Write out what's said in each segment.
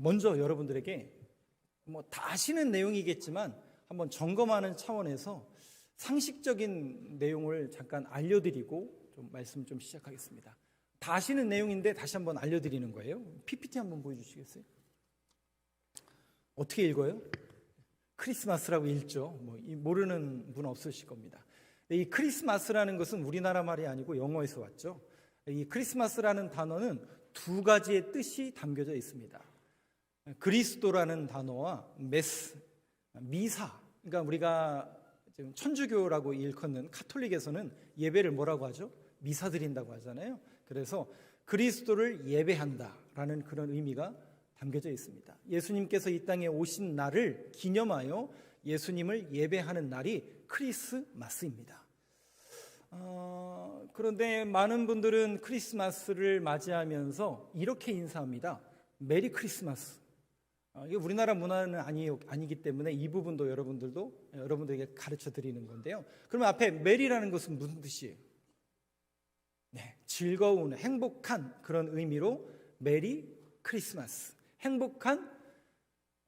먼저 여러분들에게 뭐 다 아시는 내용이겠지만 한번 점검하는 차원에서 상식적인 내용을 잠깐 알려드리고 좀 말씀 좀 시작하겠습니다. 다 아시는 내용인데 다시 한번 알려드리는 거예요. PPT 한번 보여주시겠어요? 어떻게 읽어요? 크리스마스라고 읽죠. 뭐 이- 모르는 분 없으실 겁니다. 이 크리스마스라는 것은 우리나라 말이 아니고 영어에서 왔죠. 이 크리스마스라는 단어는 두 가지의 뜻이 담겨져 있습니다. 그리스도라는 단어와 메스, 미사. 그러니까 우리가 지금 천주교라고 일컫는 카톨릭에서는 예배를 뭐라고 하죠? 미사 드린다고 하잖아요. 그래서 그리스도를 예배한다라는 그런 의미가 담겨져 있습니다. 예수님께서 이 땅에 오신 날을 기념하여 예수님을 예배하는 날이 크리스마스입니다. 어, 그런데 많은 분들은 크리스마스를 맞이하면서 이렇게 인사합니다. 메리 크리스마스. 어, 이게 우리나라 문화는 아니, 아니기 때문에 이 부분도 여러분들도 여러분들에게 가르쳐 드리는 건데요. 그러면 앞에 메리라는 것은 무슨 뜻이에요? 네, 즐거운, 행복한 그런 의미로 메리 크리스마스. 행복한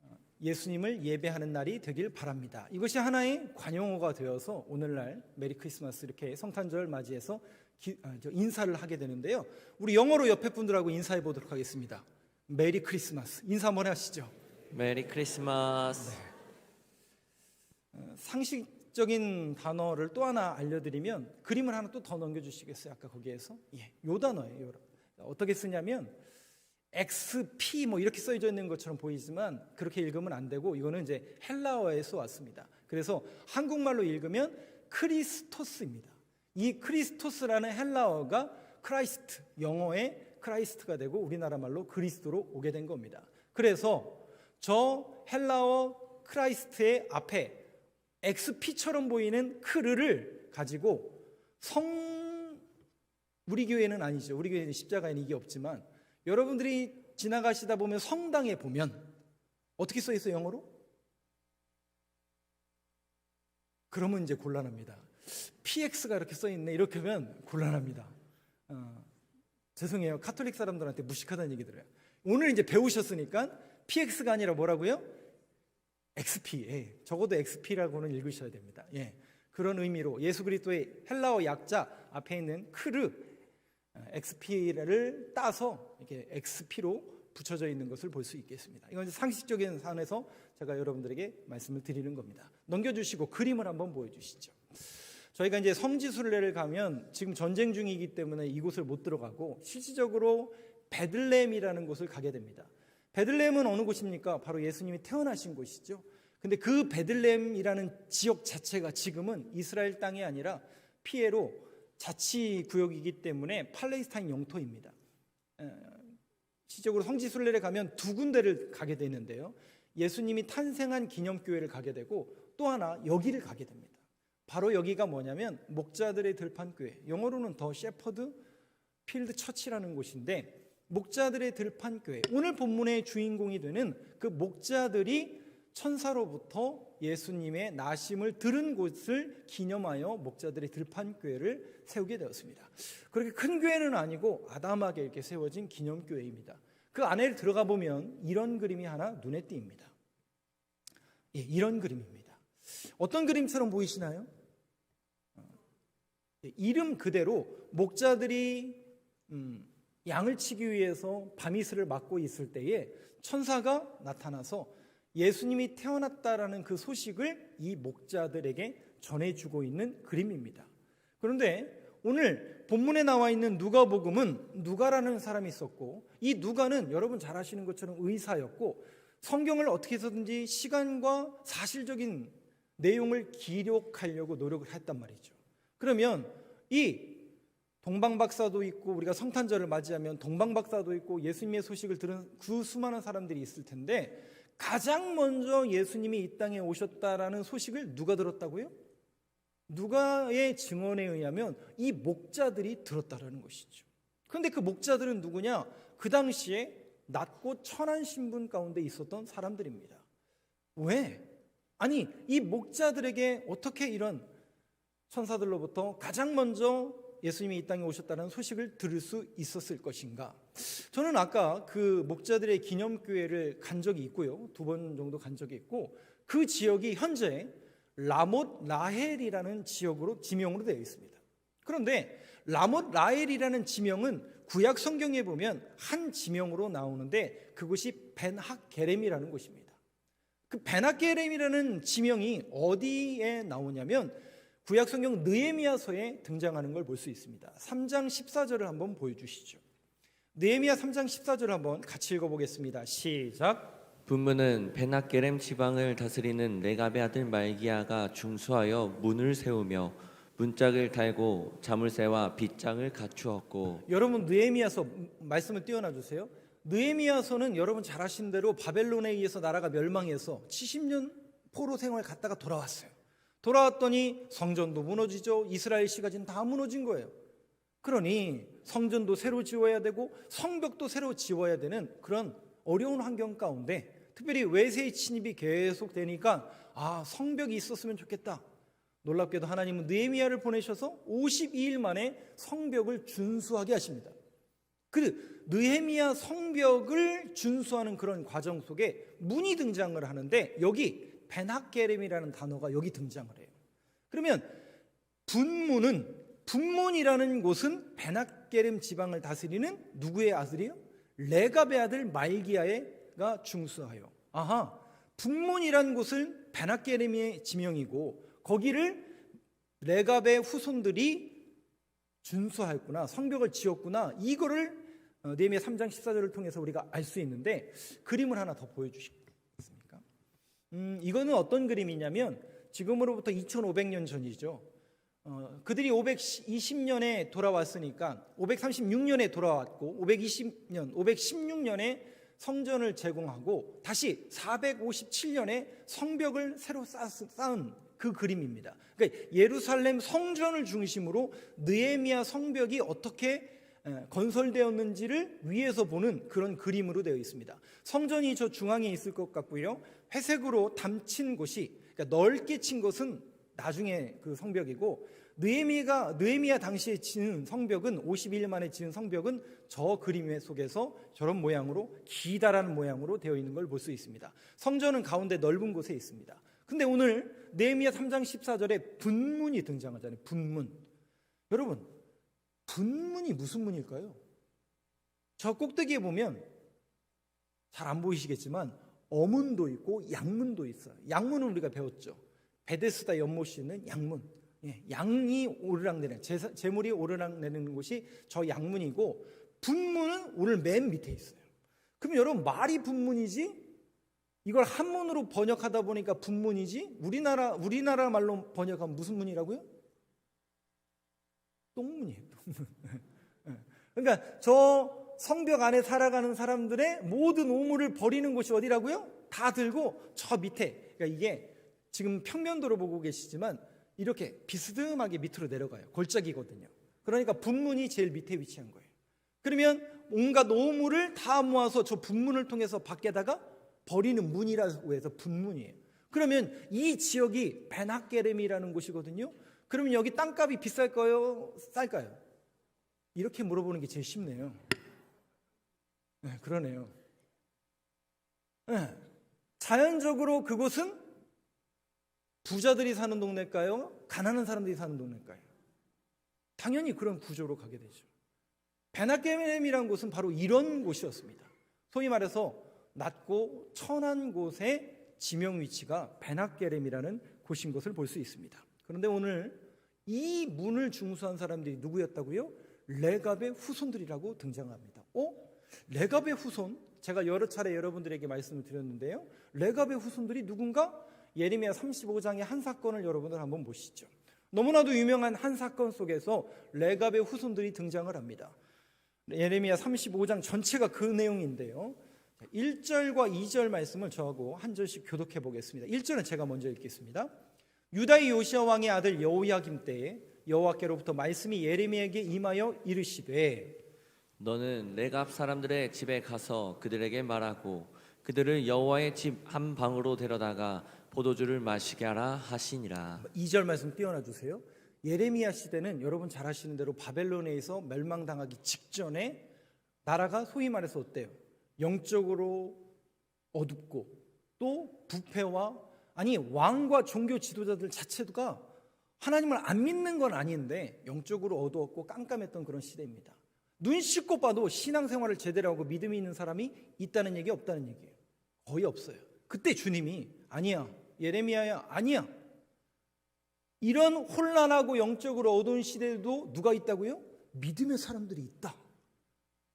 어, 예수님을 예배하는 날이 되길 바랍니다. 이것이 하나의 관용어가 되어서 오늘날 메리 크리스마스 이렇게 성탄절 맞이해서 기- 아, 저 인사를 하게 되는데요. 우리 영어로 옆에 분들하고 인사해 보도록 하겠습니다. 메리 크리스마스. 인사 한번 하시죠. 메리 크리스마스. 어, 상식적인 단어를 또 하나 알려드리면 그림을 하나 또 더 넘겨주시겠어요? 아까 거기에서 예, 요 단어예요. 요. 어떻게 쓰냐면 XP 뭐 이렇게 써져 있는 것처럼 보이지만 그렇게 읽으면 안 되고 이거는 이제 헬라어에서 왔습니다. 그래서 한국말로 읽으면 크리스토스입니다. 이 크리스토스라는 헬라어가 크라이스트 영어의 크라이스트가 되고 우리나라 말로 그리스도로 오게 된 겁니다. 그래서 저 헬라어 크라이스트의 앞에 XP처럼 보이는 크르를 가지고 성 우리 교회는 아니죠. 우리 교회는 십자가에는 이게 없지만 여러분들이 지나가시다 보면 성당에 보면 어떻게 써 있어요 영어로? 그러면 이제 곤란합니다. PX가 이렇게 써 있네 이렇게 하면 곤란합니다. 어, 죄송해요 카톨릭 사람들한테 무식하다는 얘기 들어요. 오늘 이제 배우셨으니까 PX가 아니라 뭐라고요? XP, 예, 적어도 XP라고는 읽으셔야 됩니다. 예, 그런 의미로 예수 그리스도의 헬라어 약자 앞에 있는 크르 어, XP를 따서 이렇게 XP로 붙여져 있는 것을 볼 수 있겠습니다. 이건 상식적인 산에서 제가 여러분들에게 말씀을 드리는 겁니다. 넘겨주시고 그림을 한번 보여주시죠. 저희가 이제 성지순례를 가면 지금 전쟁 중이기 때문에 이곳을 못 들어가고 실질적으로 베들레헴이라는 곳을 가게 됩니다. 베들레헴은 어느 곳입니까? 바로 예수님이 태어나신 곳이죠. 근데 그 베들레헴이라는 지역 자체가 지금은 이스라엘 땅이 아니라 피에로 자치 구역이기 때문에 팔레스타인 영토입니다. 에, 실적으로 성지 순례를 가면 두 군데를 가게 되는데요. 예수님이 탄생한 기념교회를 가게 되고 또 하나 여기를 가게 됩니다. 바로 여기가 뭐냐면 목자들의 들판교회, 영어로는 더 셰퍼드 필드 처치라는 곳인데 목자들의 들판교회. 오늘 본문의 주인공이 되는 그 목자들이 천사로부터 예수님의 나심을 들은 곳을 기념하여 목자들의 들판교회를 세우게 되었습니다. 그렇게 큰 교회는 아니고 아담하게 이렇게 세워진 기념교회입니다. 그 안에 들어가 보면 이런 그림이 하나 눈에 띕니다. 예, 이런 그림입니다. 어떤 그림처럼 보이시나요? 예, 이름 그대로 목자들이 음, 양을 치기 위해서 밤이슬을 막고 있을 때에 천사가 나타나서 예수님이 태어났다라는 그 소식을 이 목자들에게 전해주고 있는 그림입니다. 그런데 오늘 본문에 나와 있는 누가복음은 누가라는 사람이 있었고 이 누가는 여러분 잘 아시는 것처럼 의사였고 성경을 어떻게 해서든지 시간과 사실적인 내용을 기록하려고 노력을 했단 말이죠. 그러면 이 동방박사도 있고 우리가 성탄절을 맞이하면 동방박사도 있고 예수님의 소식을 들은 그 수많은 사람들이 있을 텐데 가장 먼저 예수님이 이 땅에 오셨다라는 소식을 누가 들었다고요? 누가의 증언에 의하면 이 목자들이 들었다라는 것이죠. 그런데 그 목자들은 누구냐? 그 당시에 낮고 천한 신분 가운데 있었던 사람들입니다. 왜? 아니, 이 목자들에게 어떻게 이런 천사들로부터 가장 먼저 예수님이 이 땅에 오셨다는 소식을 들을 수 있었을 것인가? 저는 아까 그 목자들의 기념교회를 간 적이 있고요. 두 번 정도 간 적이 있고 그 지역이 현재 라못 라헬이라는 지역으로 지명으로 되어 있습니다. 그런데 라못 라헬이라는 지명은 구약 성경에 보면 한 지명으로 나오는데 그곳이 벤학 게렘이라는 곳입니다. 그 베나게렘이라는 지명이 어디에 나오냐면 구약 성경 느헤미야서에 등장하는 걸 볼 수 있습니다. 3장 14절을 한번 보여 주시죠. 느헤미야 3장 14절을 한번 같이 읽어 보겠습니다. 시작. 분문은 베나게렘 지방을 다스리는 레갑의 아들 말기야가 중수하여 문을 세우며 문짝을 달고 자물쇠와 빗장을 갖추었고 여러분 느헤미야서 말씀을 띄워놔 주세요. 느헤미야서는 여러분 잘 아시는 대로 바벨론에 의해서 나라가 멸망해서 70년 포로 생활 갔다가 돌아왔어요. 돌아왔더니 성전도 무너지죠. 이스라엘 시가지는 다 무너진 거예요. 그러니 성전도 새로 지어야 되고 성벽도 새로 지어야 되는 그런 어려운 환경 가운데 특별히 외세의 침입이 계속 되니까 아 성벽이 있었으면 좋겠다. 놀랍게도 하나님은 느헤미야를 보내셔서 52일 만에 성벽을 준수하게 하십니다. 그 느헤미야 성벽을 준수하는 그런 과정 속에 문이 등장을 하는데 여기 베나게렘이라는 단어가 여기 등장을 해요. 그러면 분문은 분문이라는 곳은 베나게렘 지방을 다스리는 누구의 아들이요? 레갑의 아들 말기야가 중수하여. 아하, 분문이라는 곳은 베나게렘의 지명이고 거기를 레갑의 후손들이 준수하였구나 성벽을 지었구나 이거를 어, 네미야 3장 14절을 통해서 우리가 알 수 있는데 그림을 하나 더 보여주시겠습니까? 음, 이거는 어떤 그림이냐면 지금으로부터 2,500년 전이죠. 어, 그들이 520년에 돌아왔으니까 536년에 돌아왔고 520년, 516년에 성전을 제공하고 다시 457년에 성벽을 새로 쌓- 쌓은 그 그림입니다. 그러니까 예루살렘 성전을 중심으로 느헤미야 성벽이 어떻게 에, 건설되었는지를 위에서 보는 그런 그림으로 되어 있습니다. 성전이 저 중앙에 있을 것 같고요. 회색으로 담친 곳이 그러니까 넓게 친 것은 나중에 그 성벽이고 느헤미가 느헤미야 당시에 지은 성벽은 51년 만에 지은 성벽은 저 그림 속에서 저런 모양으로 기다라는 모양으로 되어 있는 걸 볼 수 있습니다. 성전은 가운데 넓은 곳에 있습니다. 근데 오늘 느헤미야 3장 14절에 분문이 등장하잖아요. 분문. 여러분, 분문이 무슨 문일까요? 저 꼭대기에 보면 잘 안 보이시겠지만 어문도 있고 양문도 있어요. 양문은 우리가 배웠죠. 베데스다 연못이 있는 양문. 예, 양이 오르락내리는 제사- 재물이 오르락내리는 곳이 저 양문이고 분문은 오늘 맨 밑에 있어요. 그럼 여러분 말이 분문이지 이걸 한문으로 번역하다 보니까 분문이지 우리나라 우리나라 말로 번역하면 무슨 문이라고요? 똥문이에요. 똥문. 예. 그러니까 저 성벽 안에 살아가는 사람들의 모든 오물을 버리는 곳이 어디라고요? 다 들고 저 밑에. 그러니까 이게 지금 평면도로 보고 계시지만 이렇게 비스듬하게 밑으로 내려가요. 골짜기거든요. 그러니까 분문이 제일 밑에 위치한 거예요. 그러면 온갖 오물을 다 모아서 저 분문을 통해서 밖에다가 버리는 문이라고 해서 분문이에요. 그러면 이 지역이 베나게렘이라는 곳이거든요. 그러면 여기 땅값이 비쌀까요? 쌀까요? 이렇게 물어보는 게 제일 쉽네요. 네, 그러네요. 네, 자연적으로 그곳은 부자들이 사는 동네일까요? 가난한 사람들이 사는 동네일까요? 당연히 그런 구조로 가게 되죠. 베나게렘이라는 곳은 바로 이런 곳이었습니다. 소위 말해서 낮고 천한 곳의 지명 위치가 베나게렘이라는 곳인 것을 볼 수 있습니다. 그런데 오늘 이 문을 중수한 사람들이 누구였다고요? 레갑의 후손들이라고 등장합니다. 어? 레갑의 후손? 제가 여러 차례 여러분들에게 말씀을 드렸는데요. 레갑의 후손들이 누군가? 예레미야 35장의 한 사건을 여러분들 한번 보시죠. 너무나도 유명한 한 사건 속에서 레갑의 후손들이 등장을 합니다. 예레미야 35장 전체가 그 내용인데요. 1절과 2절 말씀을 저하고 한 절씩 교독해 보겠습니다. 1절은 제가 먼저 읽겠습니다. 유다의 요시아 왕의 아들 여호야김 때에 여호와께로부터 말씀이 예레미야에게 임하여 이르시되 너는 레갑 사람들의 집에 가서 그들에게 말하고 그들을 여호와의 집 한 방으로 데려다가 포도주를 마시게 하라 하시니라 2절 말씀 띄워놔 주세요. 예레미야 시대는 여러분 잘 아시는 대로 바벨론에서 멸망당하기 직전에 나라가 소위 말해서 어때요? 영적으로 어둡고 또 부패와 아니 왕과 종교 지도자들 자체가 하나님을 안 믿는 건 아닌데 영적으로 어두웠고 깜깜했던 그런 시대입니다. 눈 씻고 봐도 신앙생활을 제대로 하고 믿음이 있는 사람이 있다는 얘기 없다는 얘기예요. 거의 없어요. 그때 주님이 아니야 예레미야야 아니야 이런 혼란하고 영적으로 어두운 시대에도 누가 있다고요? 믿음의 사람들이 있다.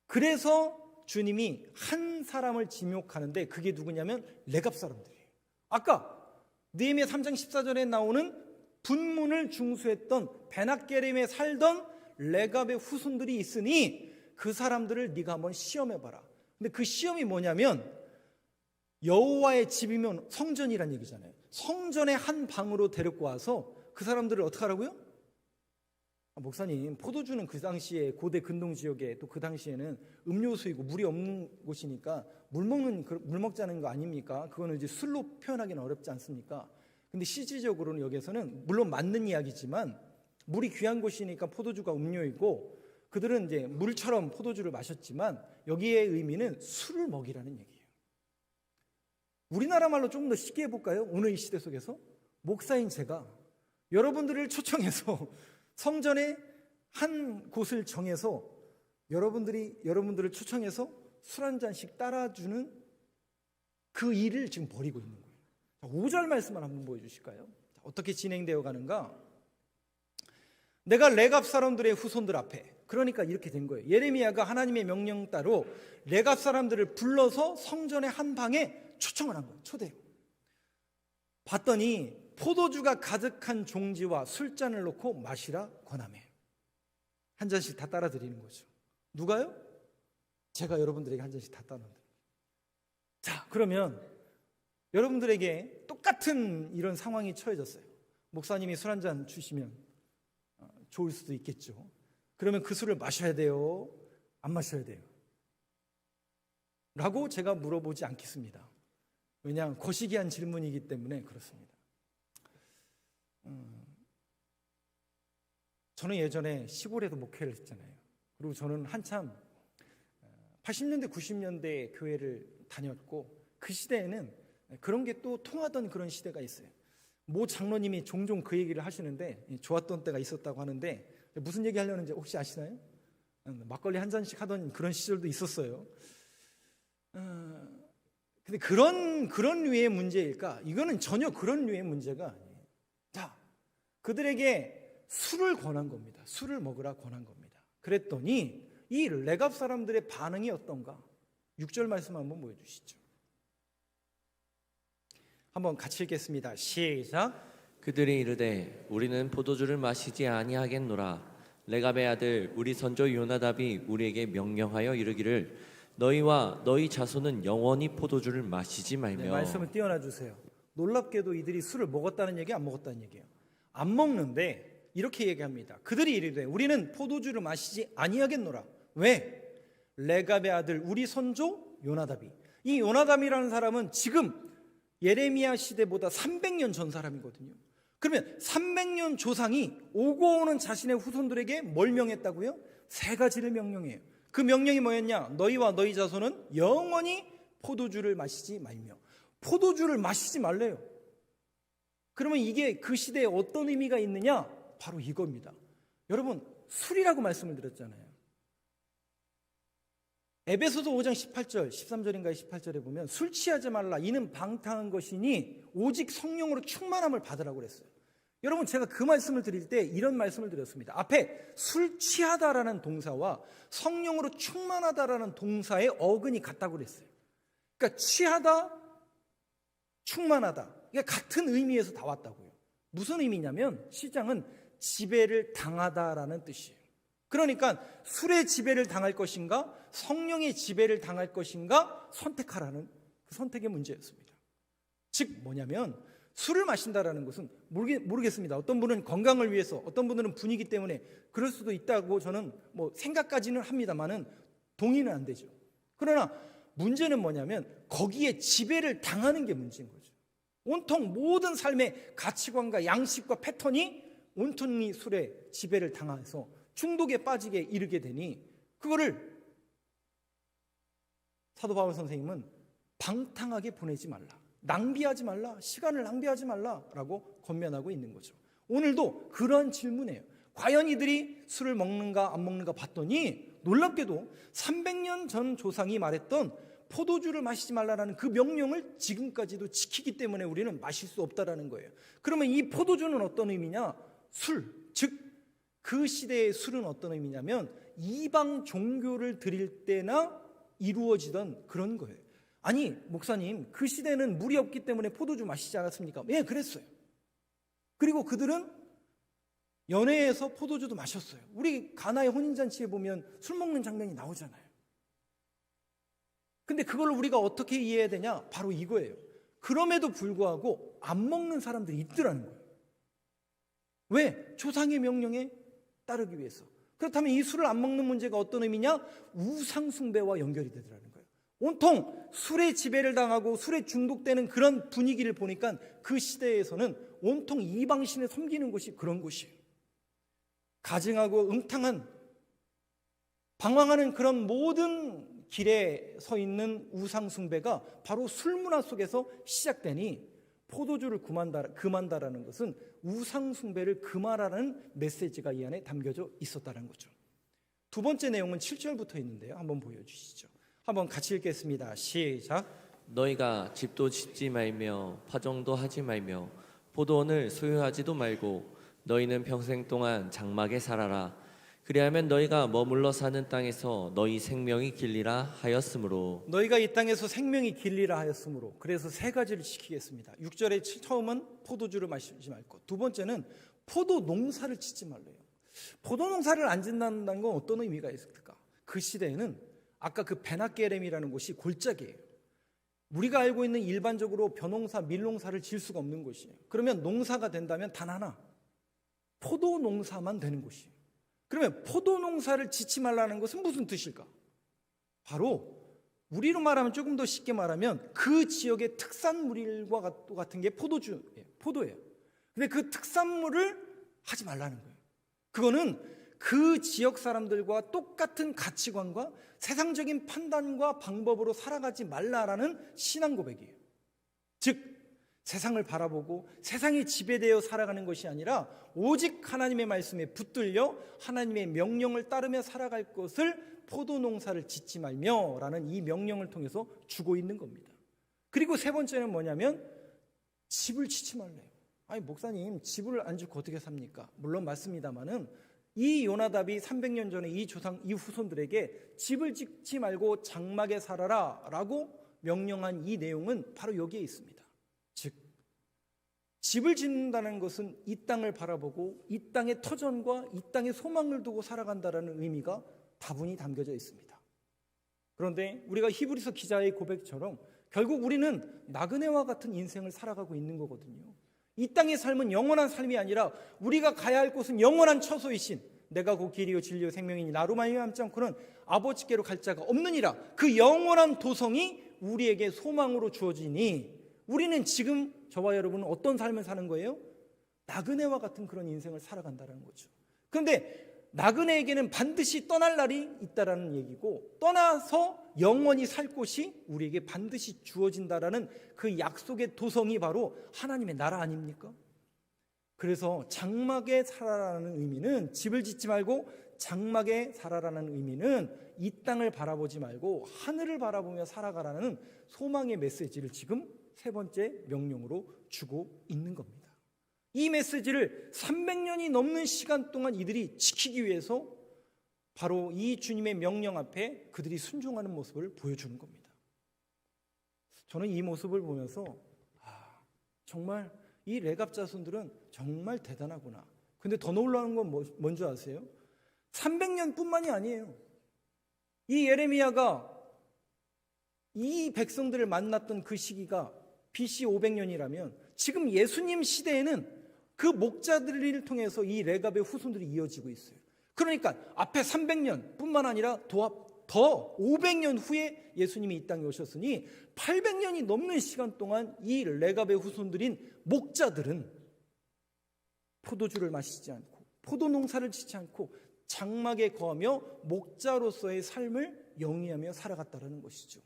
그래서 주님이 한 사람을 지목하는데 그게 누구냐면 레갑 사람들이에요. 아까 느헤미야 3장 14절에 나오는 분문을 중수했던 베나게림에 살던 레갑의 후손들이 있으니 그 사람들을 네가 한번 시험해 봐라. 근데 그 시험이 뭐냐면 여호와의 집이면 성전이란 얘기잖아요. 성전의 한 방으로 데리고 와서 그 사람들을 어떻게 하라고요? 아, 목사님, 포도주는 그 당시에 고대 근동 지역에 또 그 당시에는 음료수이고 물이 없는 곳이니까 물 먹는 그- 물 먹자는 거 아닙니까? 그거는 이제 술로 표현하기는 어렵지 않습니까? 근데 실질적으로는 여기에서는 물론 맞는 이야기지만 물이 귀한 곳이니까 포도주가 음료이고 그들은 이제 물처럼 포도주를 마셨지만 여기의 의미는 술을 먹이라는 얘기예요. 우리나라 말로 조금 더 쉽게 해볼까요? 오늘 이 시대 속에서 목사인 제가 여러분들을 초청해서 성전의 한 곳을 정해서 여러분들이 여러분들을 초청해서 술 한 잔씩 따라주는 그 일을 지금 벌이고 있는 거예요. 자, 5절 말씀을 한번 보여주실까요? 자, 어떻게 진행되어 가는가? 내가 레갑 사람들의 후손들 앞에 그러니까 이렇게 된 거예요. 예레미야가 하나님의 명령 따로 레갑 사람들을 불러서 성전의 한 방에 초청을 한 거예요. 초대. 봤더니 포도주가 가득한 종지와 술잔을 놓고 마시라 권하매 한 잔씩 다 따라 드리는 거죠. 누가요? 제가 여러분들에게 한 잔씩 다 따라. 자, 그러면 여러분들에게 똑같은 이런 상황이 처해졌어요. 목사님이 술 한 잔 주시면 어, 좋을 수도 있겠죠. 그러면 그 술을 마셔야 돼요? 안 마셔야 돼요? 라고 제가 물어보지 않겠습니다. 왜냐하면 거시기한 질문이기 때문에 그렇습니다. 음, 저는 예전에 시골에도 목회를 했잖아요. 그리고 저는 한참 80년대, 90년대 교회를 다녔고 그 시대에는 그런 게 또 통하던 그런 시대가 있어요. 모 장로님이 종종 그 얘기를 하시는데 좋았던 때가 있었다고 하는데 무슨 얘기 하려는지 혹시 아시나요? 음, 막걸리 한 잔씩 하던 그런 시절도 있었어요. 어, 근데 그런 그런 류의 문제일까? 이거는 전혀 그런 류의 문제가 아니에요. 자, 그들에게 술을 권한 겁니다. 술을 먹으라 권한 겁니다. 그랬더니 이 레갑 사람들의 반응이 어떤가? 6절 말씀 한번 보여 주시죠. 한번 같이 읽겠습니다. 시작. 그들이 이르되 우리는 포도주를 마시지 아니하겠노라 레갑의 아들 우리 선조 요나답이 우리에게 명령하여 이르기를 너희와 너희 자손은 영원히 포도주를 마시지 말며 네, 말씀을 띄워놔 주세요. 놀랍게도 이들이 술을 먹었다는 얘기 안 먹었다는 얘기예요. 안 먹는데 이렇게 얘기합니다. 그들이 이르되 우리는 포도주를 마시지 아니하겠노라. 왜? 레갑의 아들 우리 선조 요나답이. 이 요나답이라는 사람은 지금 예레미야 시대보다 300년 전 사람이거든요. 그러면 300년 조상이 오고 오는 자신의 후손들에게 뭘 명했다고요? 세 가지를 명령해요. 그 명령이 뭐였냐? 너희와 너희 자손은 영원히 포도주를 마시지 말며 포도주를 마시지 말래요. 그러면 이게 그 시대에 어떤 의미가 있느냐? 바로 이겁니다. 여러분, 술이라고 말씀을 드렸잖아요. 에베소서 5장 18절, 13절인가 18절에 보면 술 취하지 말라. 이는 방탕한 것이니 오직 성령으로 충만함을 받으라고 그랬어요. 여러분 제가 그 말씀을 드릴 때 이런 말씀을 드렸습니다. 앞에 술 취하다라는 동사와 성령으로 충만하다라는 동사의 어근이 같다고 그랬어요. 그러니까 취하다, 충만하다. 이게 같은 의미에서 다 왔다고요. 무슨 의미냐면 시장은 지배를 당하다라는 뜻이에요. 그러니까 술의 지배를 당할 것인가 성령의 지배를 당할 것인가 선택하라는 그 선택의 문제였습니다. 즉 뭐냐면 술을 마신다라는 것은 모르겠, 모르겠 습니다. 어떤 분은 건강을 위해서, 어떤 분들은 분위기 때문에 그럴 수도 있다고 저는 뭐 생각까지는 합니다만은 동의는 안 되죠. 그러나 문제는 뭐냐면 거기에 지배를 당하는 게 문제인 거죠. 온통 모든 삶의 가치관과 양식과 패턴이 온통이 술에 지배를 당해서 중독에 빠지게 이르게 되니 그거를 사도 바울 선생님은 방탕하게 보내지 말라. 낭비하지 말라. 시간을 낭비하지 말라라고 권면하고 있는 거죠. 오늘도 그런 질문이에요. 과연 이들이 술을 먹는가 안 먹는가 봤더니 놀랍게도 300년 전 조상이 말했던 포도주를 마시지 말라라는 그 명령을 지금까지도 지키기 때문에 우리는 마실 수 없다라는 거예요. 그러면 이 포도주는 어떤 의미냐? 술, 즉 그 시대의 술은 어떤 의미냐면 이방 종교를 드릴 때나 이루어지던 그런 거예요. 아니, 목사님, 그 시대는 물이 없기 때문에 포도주 마시지 않았습니까? 예, 그랬어요. 그리고 그들은 연회에서 포도주도 마셨어요. 우리 가나의 혼인잔치에 보면 술 먹는 장면이 나오잖아요. 근데 그걸 우리가 어떻게 이해해야 되냐? 바로 이거예요. 그럼에도 불구하고 안 먹는 사람들이 있더라는 거예요. 왜? 조상의 명령에 따르기 위해서. 그렇다면 이 술을 안 먹는 문제가 어떤 의미냐? 우상숭배와 연결이 되더라는 거예요. 온통 술에 지배를 당하고 술에 중독되는 그런 분위기를 보니까 그 시대에서는 온통 이방신을 섬기는 곳이 그런 곳이에요. 가증하고 음탕한 방황하는 그런 모든 길에 서 있는 우상숭배가 바로 술 문화 속에서 시작되니 포도주를 그만다, 금한다라는 것은 우상숭배를 금하라는 메시지가 이 안에 담겨져 있었다는 거죠. 두 번째 내용은 7절부터 있는데요. 한번 보여주시죠. 한번 같이 읽겠습니다. 시작. 너희가 집도 짓지 말며 파종도 하지 말며 포도원을 소유하지도 말고 너희는 평생 동안 장막에 살아라 그리하면 너희가 머물러 사는 땅에서 너희 생명이 길리라 하였으므로 너희가 이 땅에서 생명이 길리라 하였으므로 그래서 세 가지를 지키겠습니다. 6절의 처음은 포도주를 마시지 말고 두 번째는 포도 농사를 짓지 말래요. 포도 농사를 안 짓는다는 건 어떤 의미가 있을까? 그 시대에는 아까 그 베나게렘이라는 곳이 골짜기예요. 우리가 알고 있는 일반적으로 벼농사, 밀농사를 지을 수가 없는 곳이에요. 그러면 농사가 된다면 단 하나 포도 농사만 되는 곳이에요. 그러면 포도 농사를 짓지 말라는 것은 무슨 뜻일까? 바로 우리로 말하면 조금 더 쉽게 말하면 그 지역의 특산물과 같은 게 포도주예요. 포도예요. 근데 그 특산물을 하지 말라는 거예요. 그거는 그 지역 사람들과 똑같은 가치관과 세상적인 판단과 방법으로 살아가지 말라라는 신앙 고백이에요. 즉 세상을 바라보고 세상에 지배되어 살아가는 것이 아니라 오직 하나님의 말씀에 붙들려 하나님의 명령을 따르며 살아갈 것을 포도 농사를 짓지 말며 라는 이 명령을 통해서 주고 있는 겁니다. 그리고 세 번째는 뭐냐면 집을 짓지 말래요. 아니 목사님 집을 안 짓고 어떻게 삽니까? 물론 맞습니다만은 이 요나답이 300년 전에 이 조상 이 후손들에게 집을 짓지 말고 장막에 살아라라고 명령한 이 내용은 바로 여기에 있습니다. 즉 집을 짓는다는 것은 이 땅을 바라보고 이 땅의 터전과 이 땅의 소망을 두고 살아간다라는 의미가 다분히 담겨져 있습니다. 그런데 우리가 히브리서 기자의 고백처럼 결국 우리는 나그네와 같은 인생을 살아가고 있는 거거든요. 이 땅의 삶은 영원한 삶이 아니라 우리가 가야 할 곳은 영원한 처소이신 내가 곧 길이요 진리요 생명이니 나로 말미암 지 않고는 아버지께로 갈 자가 없느니라 그 영원한 도성이 우리에게 소망으로 주어지니 우리는 지금 저와 여러분은 어떤 삶을 사는 거예요? 나그네와 같은 그런 인생을 살아간다는 거죠. 그런데 나그네에게는 반드시 떠날 날이 있다라는 얘기고 떠나서 영원히 살 곳이 우리에게 반드시 주어진다라는 그 약속의 도성이 바로 하나님의 나라 아닙니까? 그래서 장막에 살아라는 의미는 집을 짓지 말고 장막에 살아라는 의미는 이 땅을 바라보지 말고 하늘을 바라보며 살아가라는 소망의 메시지를 지금 세 번째 명령으로 주고 있는 겁니다. 이 메시지를 300년이 넘는 시간 동안 이들이 지키기 위해서 바로 이 주님의 명령 앞에 그들이 순종하는 모습을 보여주는 겁니다. 저는 이 모습을 보면서 아, 정말 이 레갑 자손들은 정말 대단하구나. 근데 더 놀라운 건 뭐, 뭔지 아세요? 300년뿐만이 아니에요. 이 예레미야가 이 백성들을 만났던 그 시기가 BC 500년이라면 지금 예수님 시대에는 그 목자들을 통해서 이 레갑의 후손들이 이어지고 있어요. 그러니까 앞에 300년 뿐만 아니라 더, 더 500년 후에 예수님이 이 땅에 오셨으니 800년이 넘는 시간 동안 이 레갑의 후손들인 목자들은 포도주를 마시지 않고 포도 농사를 짓지 않고 장막에 거하며 목자로서의 삶을 영위하며 살아갔다라는 것이죠.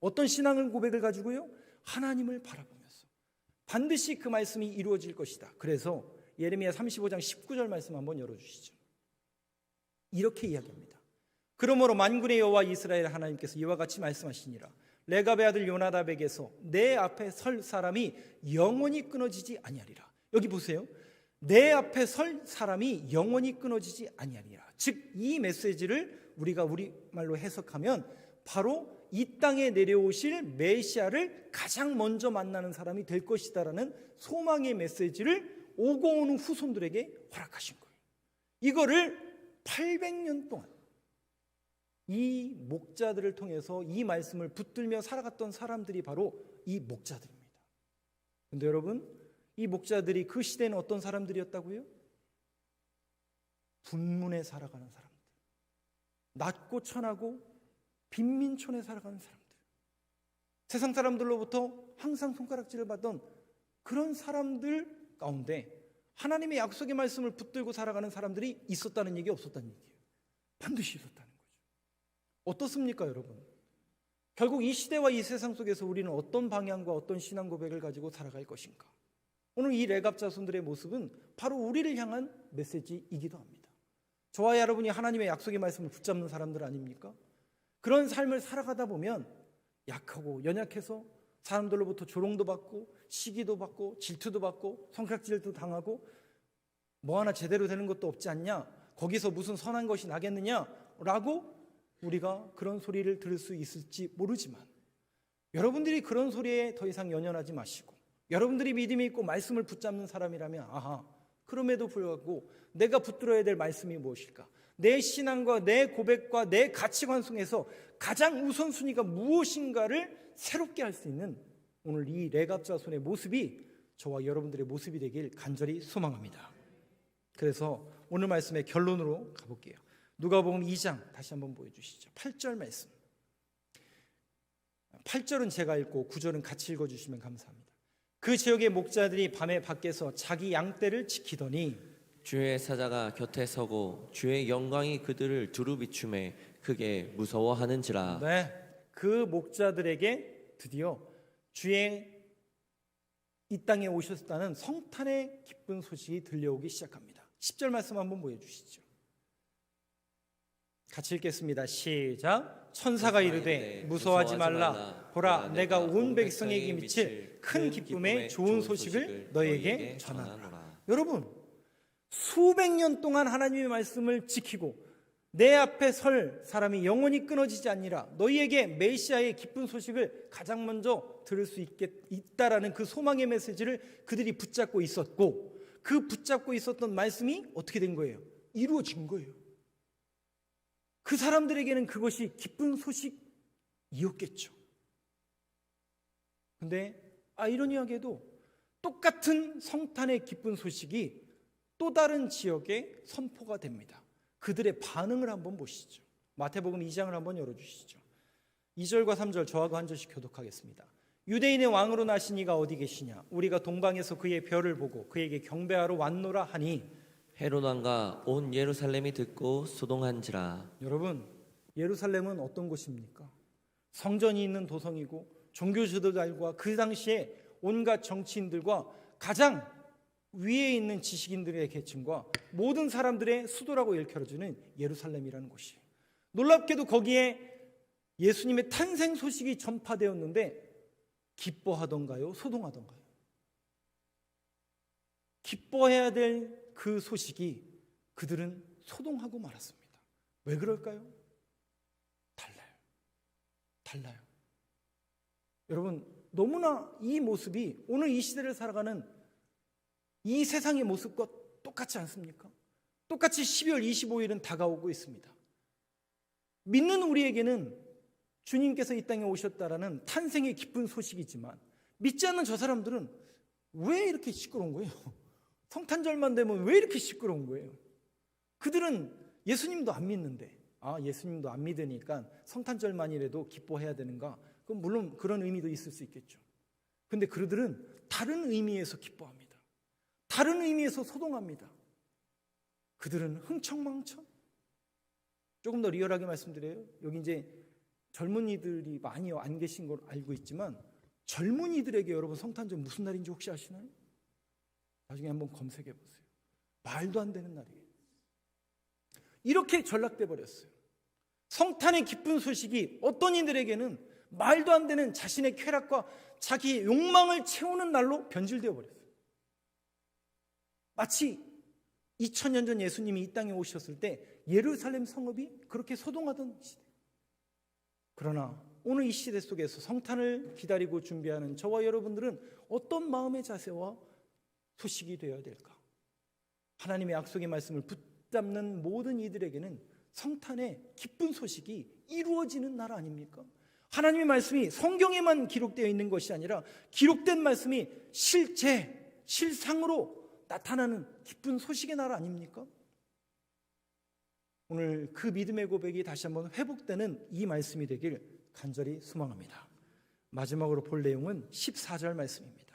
어떤 신앙을 고백을 가지고요? 하나님을 바라보면서 반드시 그 말씀이 이루어질 것이다. 그래서 예레미야 35장 19절 말씀 한번 열어 주시죠. 이렇게 이야기합니다. 그러므로 만군의 여호와 이스라엘 하나님께서 이와 같이 말씀하시니라. 레갑의 아들 요나답에게서 내 앞에 설 사람이 영원히 끊어지지 아니하리라. 여기 보세요. 내 앞에 설 사람이 영원히 끊어지지 아니하리라. 즉 이 메시지를 우리가 우리 말로 해석하면 바로 이 땅에 내려오실 메시아를 가장 먼저 만나는 사람이 될 것이다라는 소망의 메시지를 오고 오는 후손들에게 허락하신 거예요. 이거를 800년 동안 이 목자들을 통해서 이 말씀을 붙들며 살아갔던 사람들이 바로 이 목자들입니다. 근데 여러분, 이 목자들이 그 시대는 어떤 사람들이었다고요? 분문에 살아가는 사람들. 낮고 천하고 빈민촌에 살아가는 사람들. 세상 사람들로부터 항상 손가락질을 받던 그런 사람들 가운데 하나님의 약속의 말씀을 붙들고 살아가는 사람들이 있었다는 얘기 없었다는 얘기예요. 반드시 있었다는 거죠. 어떻습니까, 여러분? 결국 이 시대와 이 세상 속에서 우리는 어떤 방향과 어떤 신앙 고백을 가지고 살아갈 것인가? 오늘 이 레갑 자손들의 모습은 바로 우리를 향한 메시지이기도 합니다. 저와 여러분이 하나님의 약속의 말씀을 붙잡는 사람들 아닙니까? 그런 삶을 살아가다 보면 약하고 연약해서 사람들로부터 조롱도 받고 시기도 받고 질투도 받고 성격질도 당하고 뭐 하나 제대로 되는 것도 없지 않냐? 거기서 무슨 선한 것이 나겠느냐 라고 우리가 그런 소리를 들을 수 있을지 모르지만 여러분들이 그런 소리에 더 이상 연연하지 마시고 여러분들이 믿음이 있고 말씀을 붙잡는 사람이라면 아하 그럼에도 불구하고 내가 붙들어야 될 말씀이 무엇일까? 내 신앙과 내 고백과 내 가치관 속에서 가장 우선순위가 무엇인가를 새롭게 할 수 있는 오늘 이 레갑자손의 모습이 저와 여러분들의 모습이 되길 간절히 소망합니다. 그래서 오늘 말씀의 결론으로 가볼게요. 누가복음 2장 다시 한번 보여주시죠. 8절 말씀. 8절은 제가 읽고 9절은 같이 읽어주시면 감사합니다. 그 지역의 목자들이 밤에 밖에서 자기 양떼를 지키더니 주의 사자가 곁에 서고 주의 영광이 그들을 두루 비춤에 크게 무서워하는지라 네, 그 목자들에게 드디어 주의 이 땅에 오셨다는 성탄의 기쁜 소식이 들려오기 시작합니다. 10절 말씀 한번 보여 주시죠. 같이 읽겠습니다. 시작. 천사가 이르되 무서워하지 말라. 보라, 내가 온 백성에게 미칠 큰 기쁨의 좋은 소식을 너희에게 전하노라. 여러분, 수백 년 동안 하나님의 말씀을 지키고 내 앞에 설 사람이 영원히 끊어지지 아니라 너희에게 메시아의 기쁜 소식을 가장 먼저 들을 수 있겠, 있다라는 그 소망의 메시지를 그들이 붙잡고 있었고 그 붙잡고 있었던 말씀이 어떻게 된 거예요? 이루어진 거예요. 그 사람들에게는 그것이 기쁜 소식이었겠죠. 근데 아이러니하게도 똑같은 성탄의 기쁜 소식이 또 다른 지역에 선포가 됩니다. 그들의 반응을 한번 보시죠. 마태복음 2장을 한번 열어주시죠. 2절과 3절 저하고 한 절씩 교독하겠습니다. 유대인의 왕으로 나신 이가 어디 계시냐? 우리가 동방에서 그의 별을 보고 그에게 경배하러 왔노라 하니 헤롯 왕과 온 예루살렘이 듣고 소동한지라 여러분 예루살렘은 어떤 곳입니까? 성전이 있는 도성이고 종교 지도자들과 그 당시에 온갖 정치인들과 가장 위에 있는 지식인들의 계층과 모든 사람들의 수도라고 일컬어주는 예루살렘이라는 곳이에요. 놀랍게도 거기에 예수님의 탄생 소식이 전파되었는데 기뻐하던가요? 소동하던가요? 기뻐해야 될 그 소식이 그들은 소동하고 말았습니다. 왜 그럴까요? 달라요. 달라요. 여러분, 너무나 이 모습이 오늘 이 시대를 살아가는 이 세상의 모습과 똑같지 않습니까? 똑같이 12월 25일은 다가오고 있습니다. 믿는 우리에게는 주님께서 이 땅에 오셨다라는 탄생의 기쁜 소식이지만 믿지 않는 저 사람들은 왜 이렇게 시끄러운 거예요? 성탄절만 되면 왜 이렇게 시끄러운 거예요? 그들은 예수님도 안 믿는데 아 예수님도 안 믿으니까 성탄절만이라도 기뻐해야 되는가? 그럼 물론 그런 의미도 있을 수 있겠죠. 근데 그들은 다른 의미에서 기뻐합니다. 다른 의미에서 소동합니다. 그들은 흥청망청. 조금 더 리얼하게 말씀드려요. 여기 이제 젊은이들이 많이 안 계신 걸 알고 있지만 젊은이들에게 여러분 성탄절 무슨 날인지 혹시 아시나요? 나중에 한번 검색해 보세요. 말도 안 되는 날이에요. 이렇게 전락돼 버렸어요. 성탄의 기쁜 소식이 어떤 이들에게는 말도 안 되는 자신의 쾌락과 자기 욕망을 채우는 날로 변질되어 버렸어요. 마치 2000년 전 예수님이 이 땅에 오셨을 때 예루살렘 성읍이 그렇게 소동하던 시대. 그러나 오늘 이 시대 속에서 성탄을 기다리고 준비하는 저와 여러분들은 어떤 마음의 자세와 소식이 되어야 될까? 하나님의 약속의 말씀을 붙잡는 모든 이들에게는 성탄의 기쁜 소식이 이루어지는 날 아닙니까? 하나님의 말씀이 성경에만 기록되어 있는 것이 아니라 기록된 말씀이 실제, 실상으로 나타나는 기쁜 소식의 날 아닙니까? 오늘 그 믿음의 고백이 다시 한번 회복되는 이 말씀이 되길 간절히 소망합니다. 마지막으로 볼 내용은 14절 말씀입니다.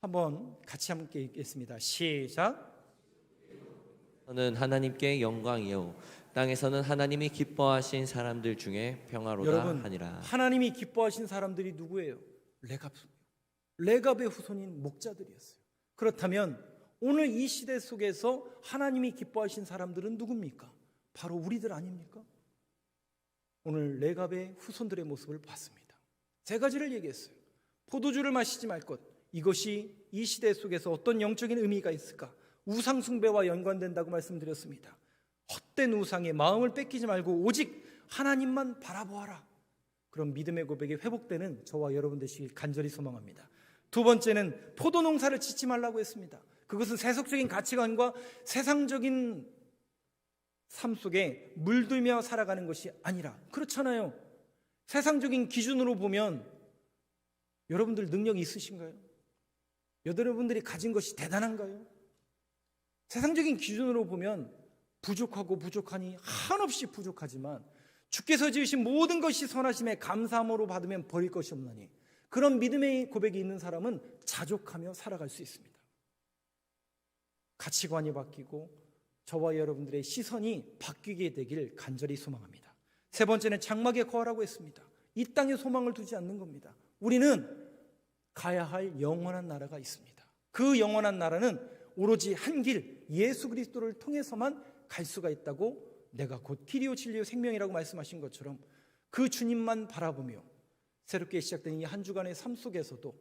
한번 같이 함께 읽겠습니다. 시작. 저는 하나님께 영광이요 땅에서는 하나님이 기뻐하신 사람들 중에 평화로다 여러분, 하니라. 하나님이 기뻐하신 사람들이 누구예요? 레갑. 레갑의 후손인 목자들이었어요. 그렇다면 오늘 이 시대 속에서 하나님이 기뻐하신 사람들은 누굽니까? 바로 우리들 아닙니까? 오늘 레갑의 후손들의 모습을 봤습니다. 세 가지를 얘기했어요. 포도주를 마시지 말 것. 이것이 이 시대 속에서 어떤 영적인 의미가 있을까? 우상 숭배와 연관된다고 말씀드렸습니다. 헛된 우상에 마음을 뺏기지 말고 오직 하나님만 바라보아라. 그럼 믿음의 고백이 회복되는 저와 여러분 되시길 간절히 소망합니다. 두 번째는 포도 농사를 짓지 말라고 했습니다. 그것은 세속적인 가치관과 세상적인 삶 속에 물들며 살아가는 것이 아니라 그렇잖아요. 세상적인 기준으로 보면 여러분들 능력이 있으신가요? 여러분들이 가진 것이 대단한가요? 세상적인 기준으로 보면 부족하고 부족하니 한없이 부족하지만 주께서 지으신 모든 것이 선하심에 감사함으로 받으면 버릴 것이 없나니 그런 믿음의 고백이 있는 사람은 자족하며 살아갈 수 있습니다. 가치관이 바뀌고 저와 여러분들의 시선이 바뀌게 되길 간절히 소망합니다. 세 번째는 장막에 거하라고 했습니다. 이 땅에 소망을 두지 않는 겁니다. 우리는 가야 할 영원한 나라가 있습니다. 그 영원한 나라는 오로지 한 길 예수 그리스도를 통해서만 갈 수가 있다고 내가 곧 길이요 진리요 생명이라고 말씀하신 것처럼 그 주님만 바라보며 새롭게 시작된 이 한 주간의 삶 속에서도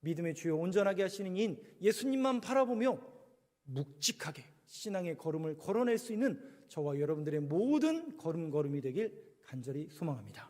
믿음의 주요 온전하게 하시는 인 예수님만 바라보며 묵직하게 신앙의 걸음을 걸어낼 수 있는 저와 여러분들의 모든 걸음걸음이 되길 간절히 소망합니다.